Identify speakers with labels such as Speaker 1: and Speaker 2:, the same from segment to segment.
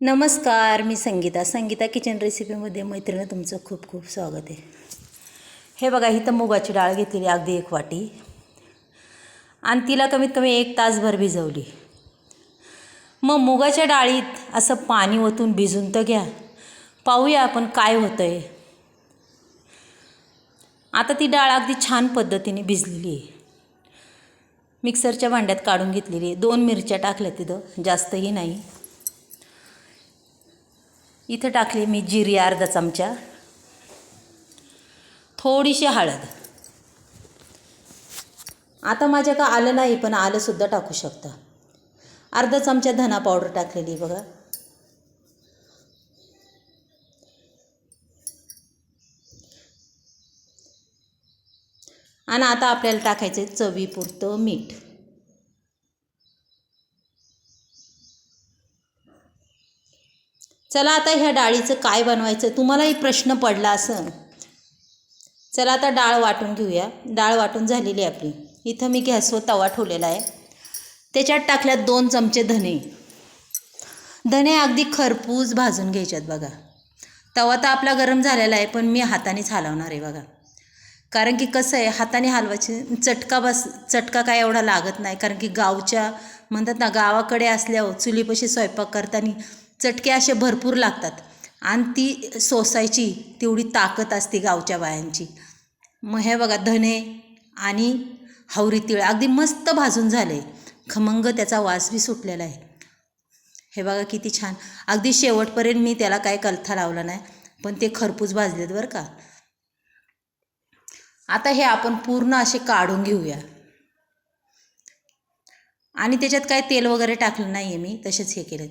Speaker 1: नमस्कार मी संगीता. संगीता किचन रेसिपीमध्ये मैत्रिणी तुमचं खूप खूप स्वागत आहे. हे बघा इथं मुगाची डाळ घेतलेली अगदी एक वाटी. आणि तिला कमीत कमी एक तासभर भिजवली. मग मुगाच्या डाळीत असं पाणी ओतून भिजून तर घ्या. पाहूया आपण काय होतं आहे आता ती डाळ अगदी छान पद्धतीने भिजलेली आहे. मिक्सरच्या भांड्यात काढून घेतलेली आहे. दोन मिरच्या टाकल्या तिथं. जास्तही नाही. इथं टाकली मी जिरी अर्धा चमचा. थोडीशी हळद. आता माझ्या का आलं नाही पण आलंसुद्धा टाकू शकता. अर्धा चमचा धना पावडर टाकलेली बघा. आणि आता आपल्याला टाकायचं आहे चवीपुरतं मीठ. चला आता ह्या डाळीचं काय बनवायचं? तुम्हालाही प्रश्न पडला असं. चला आता डाळ वाटून घेऊया. डाळ वाटून झालेली आहे आपली. इथं मी गॅसवर तवा ठेवलेला आहे. त्याच्यात टाकल्यात दोन चमचे धने. धने अगदी खरपूस भाजून घ्यायच्यात बघा. तवा तर आपला गरम झालेला आहे पण मी हातानेच हलवणार आहे बघा. कारण की कसं आहे हाताने हलवायचे चटका बस चटका काय एवढा लागत नाही. कारण की गावच्या म्हणतात ना गावाकडे असल्यावर चुलीपाशी स्वयंपाक करताना चटके असे भरपूर लागतात. आणि ती सोसायची तेवढी ताकद असते गावच्या बायांची. मग हे बघा धने आणि हवरी तिळ अगदी मस्त भाजून झाले. खमंग त्याचा वास बी सुटलेला आहे. हे बघा किती छान. अगदी शेवटपर्यंत मी त्याला काय कलथा लावला नाही पण ते खरपूस भाजलेत बरं का. आता हे आपण पूर्ण असे काढून घेऊया. आणि त्याच्यात काय तेल वगैरे टाकलं नाही आहे मी तसेच हे केलं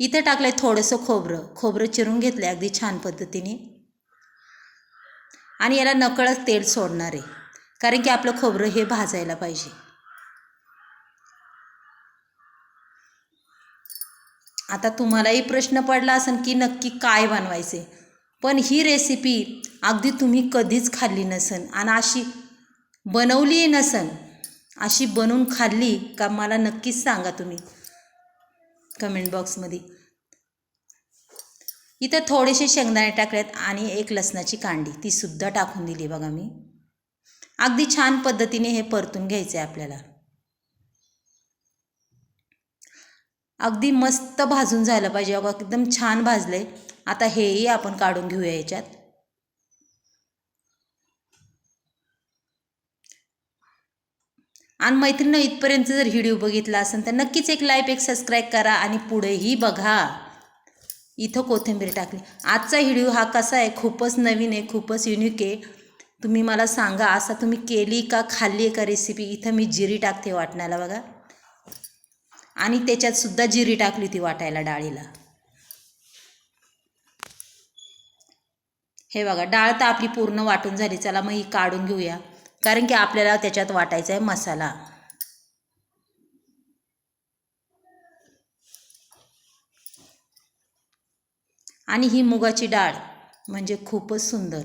Speaker 1: इथं टाकलं आहे थोडंसं खोबरं. खोबरं चिरून घेतलं आहे अगदी छान पद्धतीने. आणि याला नकळत तेल सोडणार आहे. कारण की आपलं खोबरं हे भाजायला पाहिजे. आता तुम्हालाही प्रश्न पडला असेल की नक्की काय बनवायचे पण ही रेसिपी अगदी तुम्ही कधीच खाल्ली नसन. आणि अशी बनवली नसन. अशी बनवून खाल्ली का मला नक्कीच सांगा तुम्ही. कमेंट बॉक्समध्ये. इथं थोडेसे शेंगदाणे टाकलेत आणि एक लसणाची कांडी. तीसुद्धा टाकून दिली बघा मी. अगदी छान पद्धतीने हे परतून घ्यायचं आहे आपल्याला. अगदी मस्त भाजून झालं पाहिजे. बघा एकदम छान भाजलं आहे आता हेही आपण काढून घेऊया याच्यात. आणि मैत्रिणीनं इथपर्यंत जर व्हिडिओ बघितला असेल तर नक्कीच एक लाईक एक सबस्क्राईब करा आणि पुढेही बघा. इथं कोथिंबीर टाकली. आजचा व्हिडिओ हा कसा आहे? खूपच नवीन आहे खूपच युनिक आहे. तुम्ही मला सांगा असा तुम्ही केली का खाल्ली का रेसिपी इथं मी जिरी टाकते वाटण्याला बघा. आणि त्याच्यातसुद्धा जिरी टाकली ती वाटायला डाळीला. हे बघा डाळ तर आपली पूर्ण वाटून झाली. चला मग ही काढून घेऊया. कारण की आपल्याला त्याच्यात वाटायचा आहे मसाला. आणि ही मुगाची डाळ म्हणजे खूपच सुंदर.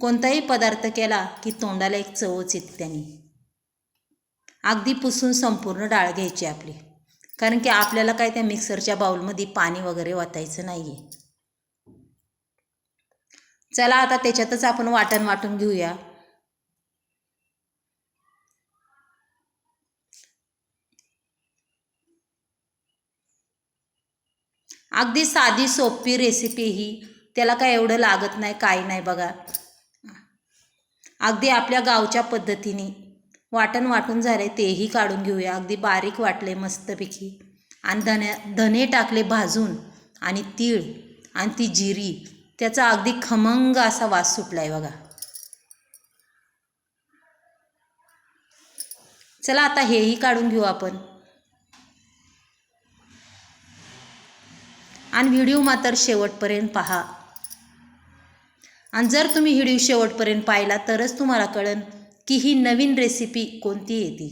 Speaker 1: कोणताही पदार्थ केला की तोंडाला एक चवच येते त्यांनी. अगदी पुसून संपूर्ण डाळ घ्यायची आपली. कारण की आपल्याला काय त्या मिक्सरच्या बाऊलमध्ये पाणी वगैरे वाटायचं नाही आहे चला आता त्याच्यातच आपण वाटण वाटून घेऊया. अगदी साधी सोपी रेसिपी ही. त्याला काय एवढं लागत नाही काही नाही बघा. अगदी आपल्या गावच्या पद्धतीने. वाटण वाटून झाले तेही काढून घेऊया. अगदी बारीक वाटले मस्तपैकी. आणि धने धने टाकले भाजून आणि तीळ आणि ती जिरी. त्याचा अगदी खमंग असा वास सुटला आहे बघा. चला आता हेही काढून घेऊ आपण. आणि व्हिडिओ मात्र शेवटपर्यंत पहा. आणि जर तुम्ही व्हिडिओ शेवटपर्यंत पाहिला तरच तुम्हाला कळेल की ही नवीन रेसिपी कोणती येते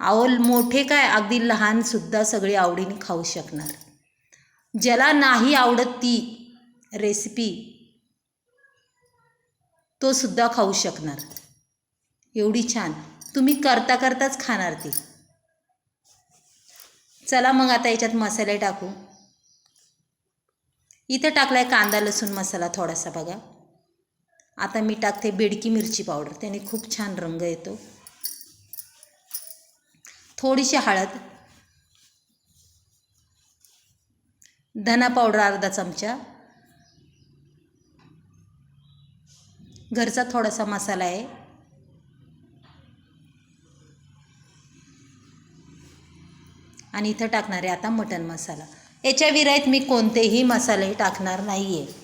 Speaker 1: अहो मोठे काय अगदी लहानसुद्धा सगळी आवडीने खाऊ शकणार. ज्याला नाही आवडत ती रेसिपी तो सुद्धा खाऊ शकणार. एवढी छान. तुम्ही करता करताच खाणार ती. चला मग आता याच्यात मसाले टाकू. इथं टाकलाय कांदा लसूण मसाला थोडासा बघा. आता मी टाकते बेडकी मिरची पावडर त्याने खूप छान रंग येतो. थोडीशी हळद. धना पावडर अर्धा चमचा. घरचा थोडासा मसाला आहे. आणि इथं टाकणार आहे आता मटन मसाला. याच्या विरायत मी कोणतेही मसाले टाकणार नाही आहे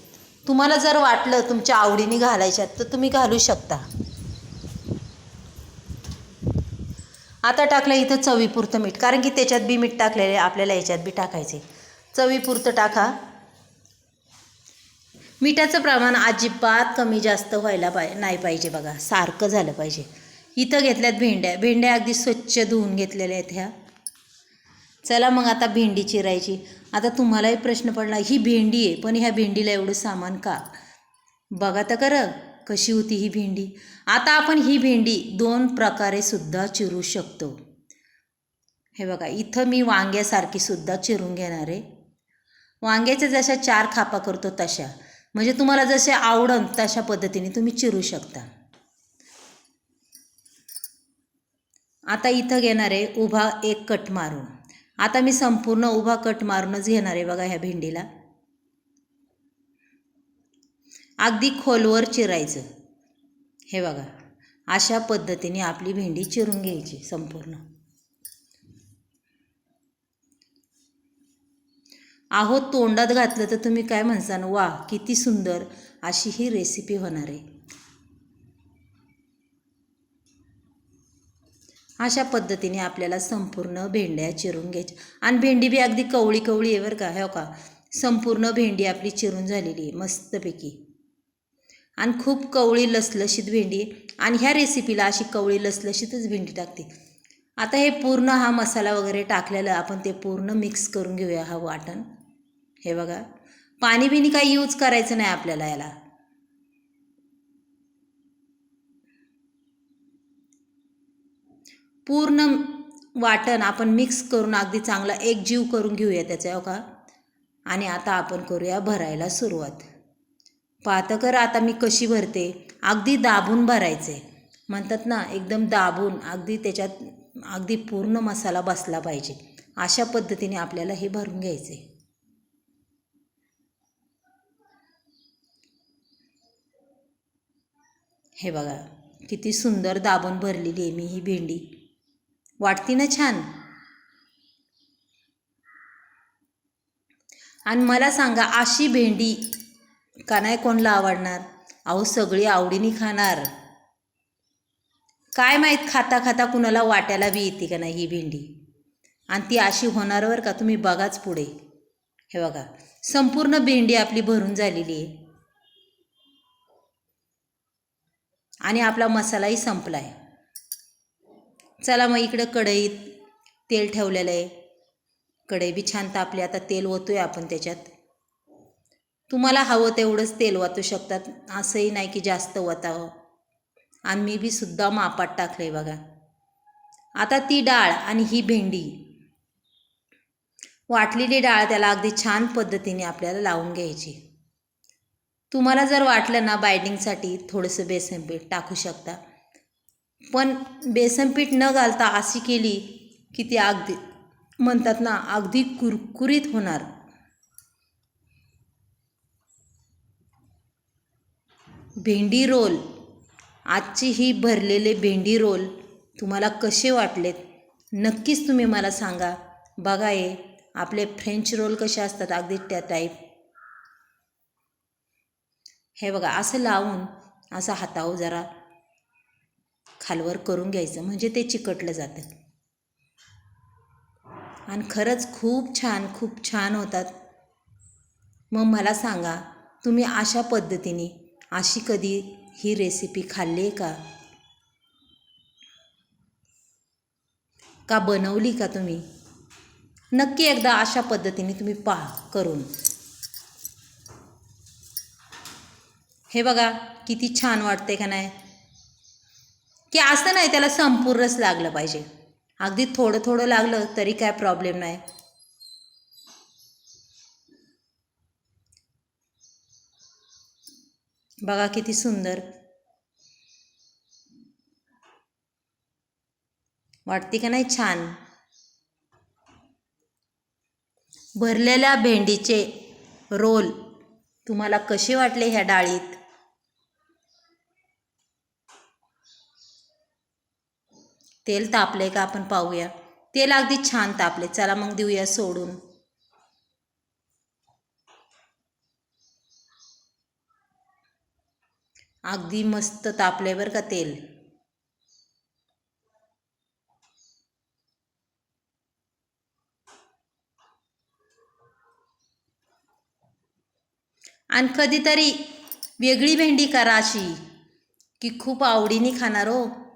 Speaker 1: तुम्हाला जर वाटलं तुमच्या आवडीने घालायच्यात तर तुम्ही घालू शकता. आता टाकलं इथं चवीपुरतं मीठ कारण की त्याच्यात बी मीठ टाकलेलं आहे आपल्याला याच्यात बी टाकायचे. चवीपुरतं टाका. मिठाचं प्रमाण अजिबात कमी जास्त व्हायला पाय नाही पाहिजे बघा. सारखं झालं पाहिजे. इथं घेतल्यात भेंड्या. भेंड्या अगदी स्वच्छ धुवून घेतलेल्या आहेत ह्या. चला मग आता भेंडी चिरायची. आता तुम्हालाही प्रश्न पडला ही भेंडी आहे पण ह्या भेंडीला एवढं सामान का? बघा तर खरं कशी होती ही भेंडी. आता आपण ही भेंडी दोन प्रकारे सुद्धा चिरू शकतो. हे बघा इथं मी वांग्यासारखी सुद्धा चिरून घेणार आहे. वांग्याच्या जशा चार खापा करतो तशा. म्हणजे तुम्हाला जसे आवडन तशा पद्धतीने तुम्ही चिरू शकता. आता इथं घेणार आहे उभा एक कट मारून. आता मी संपूर्ण उभा कट मारूनच घेणार आहे बघा ह्या भेंडीला. अगदी खोलवर चिरायचं. हे बघा अशा पद्धतीने आपली भेंडी चिरून घ्यायची संपूर्ण. आहो तोंडात घातलं तर तुम्ही काय म्हणसान वा किती सुंदर अशी ही रेसिपी होणार आहे. अशा पद्धतीने आपल्याला संपूर्ण भेंड्या चिरून घ्यायच्या. आणि भेंडी बी अगदी कवळी कवळी आहे बरं का हो का? संपूर्ण भेंडी आपली चिरून झालेली आहे मस्तपैकी. आणि खूप कवळी लसलशीत भेंडी आहे. आणि ह्या रेसिपीला अशी कवळी लसलशीतच भेंडी टाकते. आता हे पूर्ण हा मसाला वगैरे टाकलेला आपण ते पूर्ण मिक्स करून घेऊया हा वाटण. हे बघा. पाणी बिनी काही यूज करायचं नाही आपल्याला याला. पूर्ण वाटण आपण मिक्स करून अगदी चांगला एक जीव करून घेऊया त्याचा हो का? आणि आता आपण करूया भरायला सुरुवात. पाहतं कर आता मी कशी भरते. अगदी दाबून भरायचे. म्हणतात ना एकदम दाबून अगदी त्याच्यात अगदी पूर्ण मसाला बसला पाहिजे. अशा पद्धतीने आपल्याला हे भरून घ्यायचे. हे बघा किती सुंदर दाबून भरलेली आहे मी ही भेंडी. वाटती ना छान. आणि मला सांगा अशी भेंडी का नाही कोणला आवडणार? अहो सगळी आवडीने खाणार. काय माहीत खाता खाता कुणाला वाट्याला बी येते का नाही ही भेंडी? आणि ती अशी होणारवर का तुम्ही बघाच पुढे. हे बघा संपूर्ण भेंडी आपली भरून झालेली आहे. आणि आपला मसालाही संपला आहे चला मग इकडं कढईत तेल ठेवलेलं आहे. कढई बी छान तापली आता तेल ओतूय आपण त्याच्यात. तुम्हाला हवं तेवढंच तेल वाचू शकतात. असंही नाही की जास्त वतावं आणि मी बी सुद्धा मापात टाकलं आहे बघा. आता ती डाळ आणि ही भेंडी. वाटलेली डाळ त्याला अगदी छान पद्धतीने आपल्याला लावून घ्यायची. तुम्हाला जर वाटलं ना बायडिंगसाठी थोडंसं बेसन पीठ टाकू शकता. पण बेसनपीठ न घालता अशी केली की ती अगदी म्हणतात ना अगदी कुरकुरीत होणार. भेंडी रोल आजची ही भरलेले भेंडी रोल तुम्हाला कसे वाटलेत? नक्कीच तुम्ही मला सांगा. बघा ये आपले फ्रेंच रोल कसे असतात अगदी त्या टाईप हे बघा असं लावून असं हातावर जरा खालवर करून घ्यायचं म्हणजे ते चिकटलं जातं. आणि खरंच खूप छान खूप छान होतात. मग मला सांगा तुम्ही अशा पद्धतीने अशी कधी ही रेसिपी खाल्ली आहे का? का बनवली का तुम्ही? नक्की एकदा अशा पद्धतीने तुम्ही पहा करून. हे बघा किती छान वाटते का नाही? की असं नाही त्याला संपूर्णच लागलं पाहिजे. अगदी थोडं थोडं लागलं तरी काय प्रॉब्लेम नाही. बघा किती सुंदर. वाटते का नाही छान? भरलेल्या भेंडीचे रोल तुम्हाला कसे वाटले ह्या डाळीत? तेल तापले का आपण पाहूया. तेल अगदी छान तापले चला मग देऊया सोडून. अगदी मस्त तापले बरं का तेल. आणि कधीतरी वेगळी भेंडी करा अशी की खूप आवडीने खाणार हो.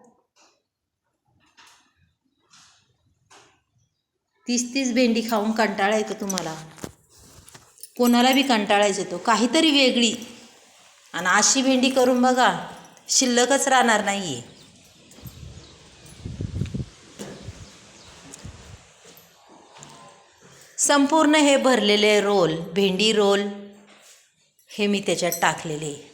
Speaker 1: तीस तीस भेंडी खाऊन कंटाळा येतो तुम्हाला. कोणाला बी कंटाळाच येतो. काहीतरी वेगळी. आणि अशी भेंडी करून बघा शिल्लकच राहणार नाही आहे संपूर्ण हे भरलेले रोल भेंडी रोल हे मी त्याच्यात टाकलेले.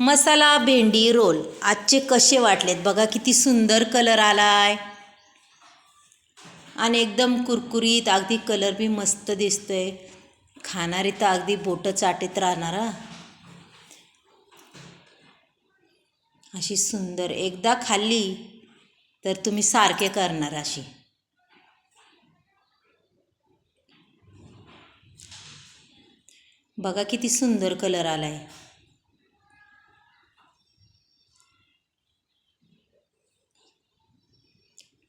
Speaker 1: मसाला भेंडी रोल आजचे कसे वाटलेत? बघा किती सुंदर कलर आलाय. आणि एकदम कुरकुरीत अगदी कलर बी मस्त दिसतोय. खाणारी तर अगदी बोटं चाटीत राहणार अशी सुंदर एकदा खाल्ली तर तुम्ही सारखे करणार अशी. बघा किती सुंदर कलर आलाय.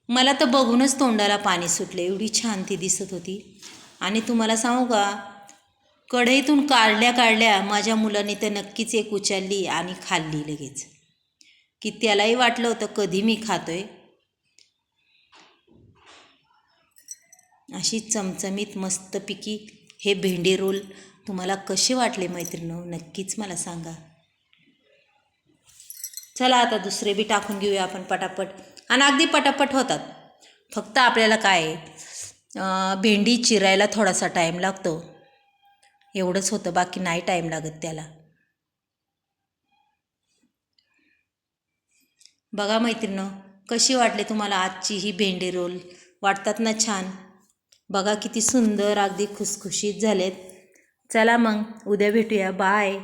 Speaker 1: मला तर बघूनच तोंडाला पाणी सुटले. एवढी छान ती दिसत होती. आणि तुम्हाला सांगू का? कढईतून काढल्या काढल्या माझ्या मुलाने तर नक्कीच एक उचलली आणि खाल्ली लगेच. की त्यालाही वाटलं होतं कधी मी खातोय. अशी चमचमीत मस्तपैकी हे भेंडी रोल तुम्हाला कसे वाटले मैत्रिणी? नक्कीच मला सांगा. चला आता दुसरे बी टाकून घेऊया आपण पटापट. आणि अगदी पटापट होतात. फक्त आपल्याला काय भेंडी चिरायला थोडासा टाईम लागतो. एवढंच होतं बाकी नाही टाईम लागत त्याला. बघा मैत्रिणं कशी वाटली तुम्हाला आजची ही भेंडी रोल? वाटतात ना छान? बघा किती सुंदर अगदी खुसखुशीत झालेत. चला मग उद्या भेटूया. बाय